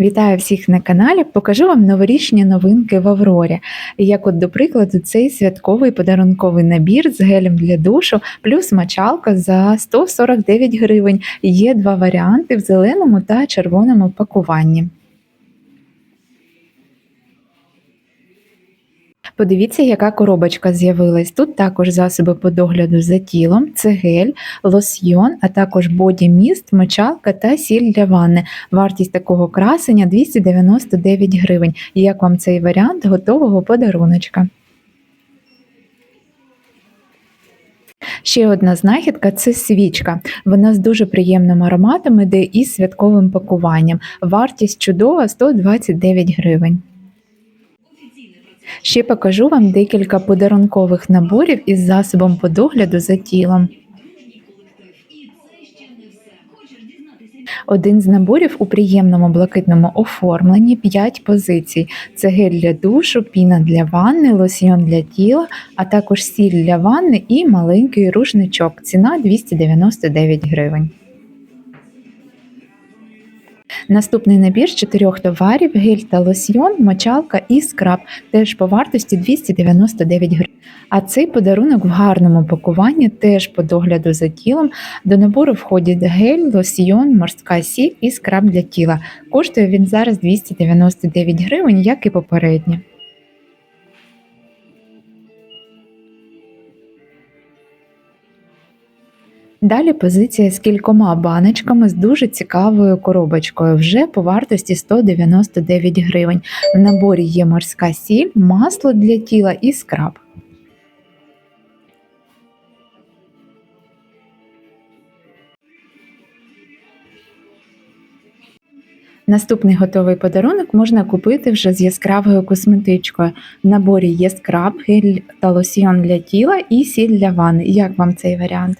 Вітаю всіх на каналі. Покажу вам новорічні новинки в Аврорі. Як, от, до прикладу, цей святковий подарунковий набір з гелем для душу, плюс мочалка за 149 гривень. Є два варіанти в зеленому та червоному пакуванні. Подивіться, яка коробочка з'явилась. Тут також засоби по догляду за тілом, це гель, лосьйон, а також боді-міст, мочалка та сіль для ванни. Вартість такого красення 299 гривень. Як вам цей варіант готового подаруночка? Ще одна знахідка це свічка. Вона з дуже приємним ароматом іде із святковим пакуванням. Вартість чудова 129 гривень. Ще покажу вам декілька подарункових наборів із засобом по догляду за тілом. Один з наборів у приємному блакитному оформленні 5 позицій. Це гель для душу, піна для ванни, лосьйон для тіла, а також сіль для ванни і маленький рушничок. Ціна 299 гривень. Наступний набір чотирьох товарів: гель та лосьйон, мочалка і скраб, теж по вартості 299 гривень. А цей подарунок в гарному пакуванні, теж по догляду за тілом. До набору входять гель, лосьйон, морська сіль і скраб для тіла. Коштує він зараз 299 гривень, як і попередньо. Далі позиція з кількома баночками з дуже цікавою коробочкою, вже по вартості 199 гривень. В наборі є морська сіль, масло для тіла і скраб. Наступний готовий подарунок можна купити вже з яскравою косметичкою. В наборі є скраб, гель та лосьйон для тіла і сіль для ванни. Як вам цей варіант?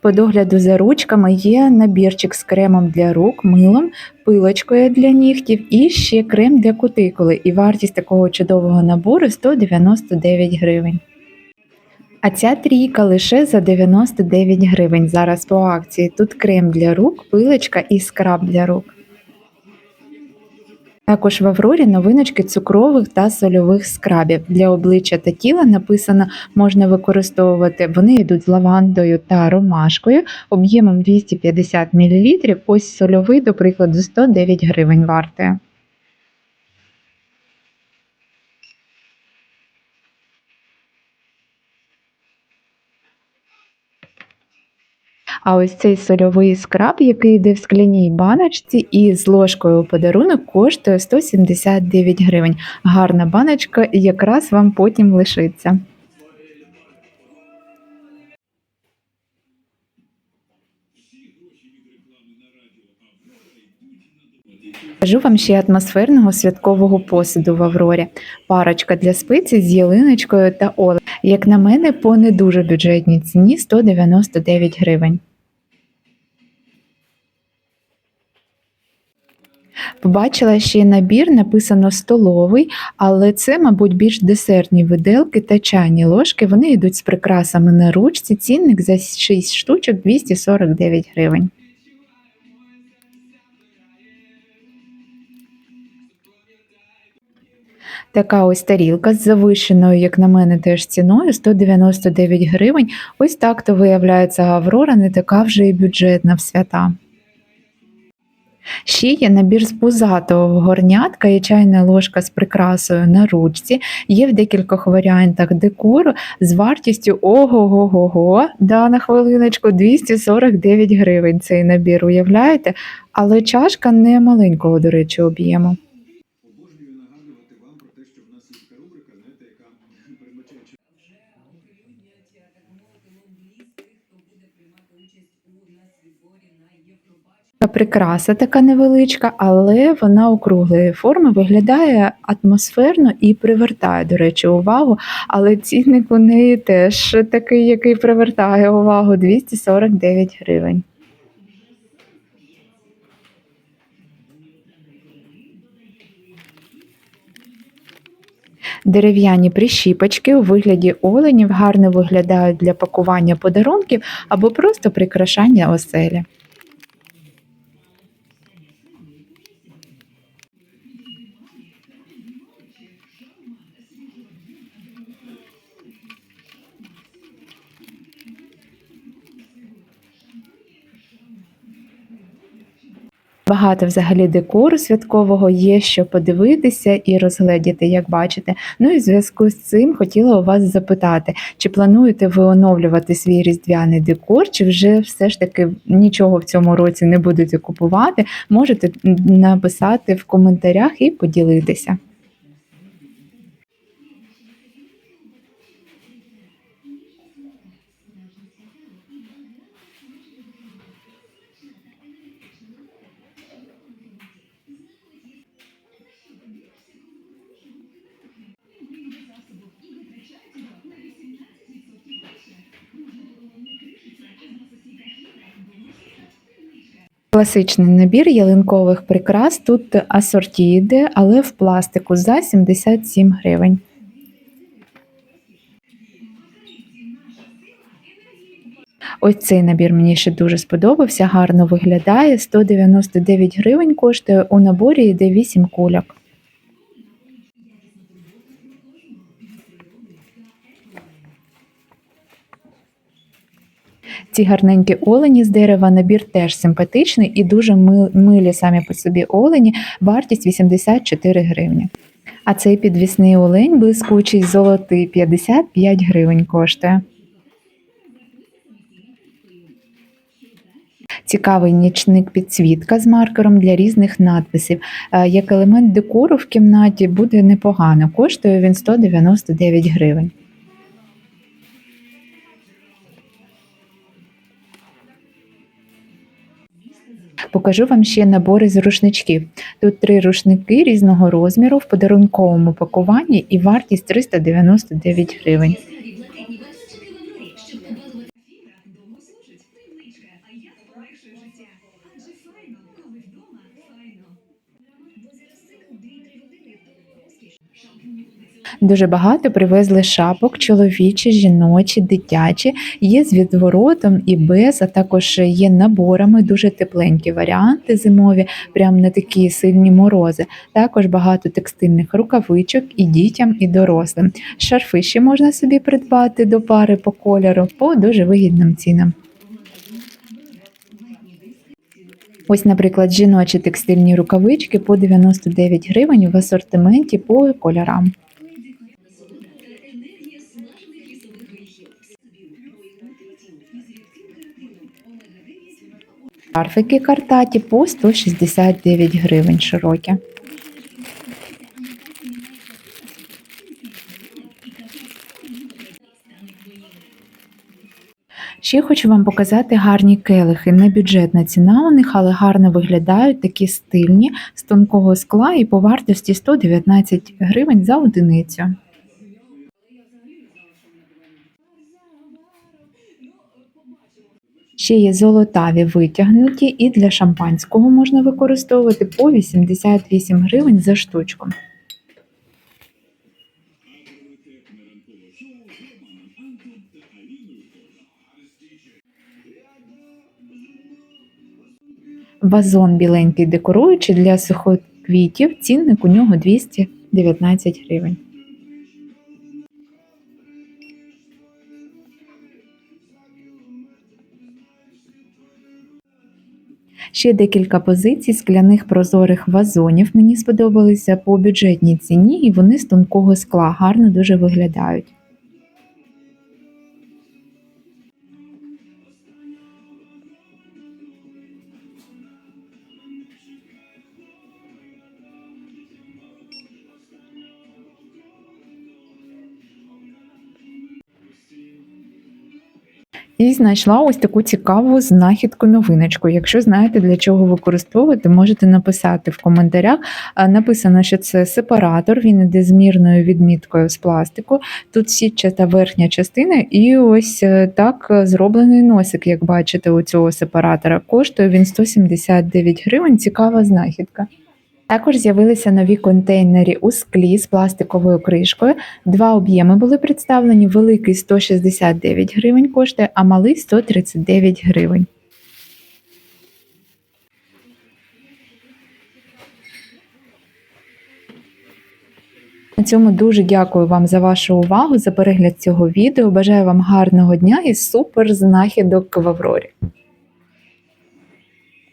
По догляду за ручками є набірчик з кремом для рук, милом, пилочкою для нігтів і ще крем для кутикули. І вартість такого чудового набору 199 гривень. А ця трійка лише за 99 гривень. Зараз по акції. Тут крем для рук, пилочка і скраб для рук. Також в Аврорі новиночки цукрових та сольових скрабів. Для обличчя та тіла написано, можна використовувати. Вони йдуть з лавандою та ромашкою об'ємом 250 мл. Ось сольовий, до прикладу, 109 гривень вартує. А ось цей сольовий скраб, який йде в скляній баночці і з ложкою у подарунок, коштує 179 гривень. Гарна баночка, якраз вам потім лишиться. Кажу вам ще атмосферного святкового посуду в Аврорі. Парочка для спиці з ялиночкою та оле. Як на мене, по не дуже бюджетній ціні 199 гривень. Побачила ще набір, написано столовий, але це, мабуть, більш десертні виделки та чайні ложки. Вони йдуть з прикрасами на ручці. Цінник за 6 штучок 249 гривень. Така ось тарілка з завищеною, як на мене, теж ціною 199 гривень. Ось так то виявляється Аврора, не така вже і бюджетна в свята. Ще є набір з пузатого горнятка і чайна ложка з прикрасою на ручці. Є в декількох варіантах декору з вартістю ого-го-го-го, да, на хвилиночку 249 гривень цей набір, уявляєте? Але чашка не маленького, до речі, об'єму. Прикраса така невеличка, але вона округлої форми виглядає атмосферно і привертає, до речі, увагу. Але цінник у неї теж такий, який привертає увагу 249 гривень. Дерев'яні прищіпочки у вигляді оленів гарно виглядають для пакування подарунків або просто прикрашання оселі. Багато взагалі декору святкового є, що подивитися і розгледіти, як бачите. Ну і в зв'язку з цим хотіла у вас запитати, чи плануєте ви оновлювати свій різдвяний декор, чи вже все ж таки нічого в цьому році не будете купувати? Можете написати в коментарях і поділитися. Класичний набір ялинкових прикрас. Тут асорті йде, але в пластику за 77 гривень. Ось цей набір мені ще дуже сподобався, гарно виглядає. 199 гривень коштує. У наборі йде 8 кульок. Ці гарненькі олені з дерева набір теж симпатичний і дуже милі самі по собі олені, вартість 84 гривні. А цей підвісний олень блискучий золотий 55 гривень коштує. Цікавий нічник підсвітка з маркером для різних надписів. Е, Як елемент декору в кімнаті буде непогано. Коштує він 199 гривень. Покажу вам ще набори з рушничків. Тут три рушники різного розміру в подарунковому пакуванні і вартість 399 гривень. Довго служить привичка, а я полегшую життя. Адже файно, коли вдома файно. Бо зараз цикл 2-3 години то розкіш. Шампуні Дуже багато привезли шапок, чоловічі, жіночі, дитячі. Є з відворотом і без, а також є наборами, дуже тепленькі варіанти зимові, прям на такі сильні морози. Також багато текстильних рукавичок і дітям, і дорослим. Шарфи ще можна собі придбати до пари по кольору по дуже вигідним цінам. Ось, наприклад, жіночі текстильні рукавички по 99 гривень в асортименті по кольорам. Шарфики картаті по 169 гривень широкі. Ще хочу вам показати гарні келихи. Не бюджетна ціна у них, але гарно виглядають, такі стильні, з тонкого скла і по вартості 119 гривень за одиницю. Ще є золотаві витягнуті і для шампанського можна використовувати по 88 гривень за штучку. Вазон біленький декоруючий для сухоквітів. Цінник у нього 219 гривень. Ще декілька позицій скляних прозорих вазонів мені сподобалися по бюджетній ціні, і вони з тонкого скла гарно дуже виглядають. І знайшла ось таку цікаву знахідку новиночку. Якщо знаєте для чого використовувати, можете написати в коментарях. Написано, що це сепаратор, він іде з мірною відміткою з пластику. Тут сітчата верхня частина, і ось е, так е, зроблений носик, як бачите, у цього сепаратора. Коштує він 179 гривень. Цікава знахідка. Також з'явилися нові контейнери у склі з пластиковою кришкою. Два об'єми були представлені: великий 169 гривень коштує, а малий 139 гривень. На цьому дуже дякую вам за вашу увагу, за перегляд цього відео. Бажаю вам гарного дня і супер знахідок в Аврорі.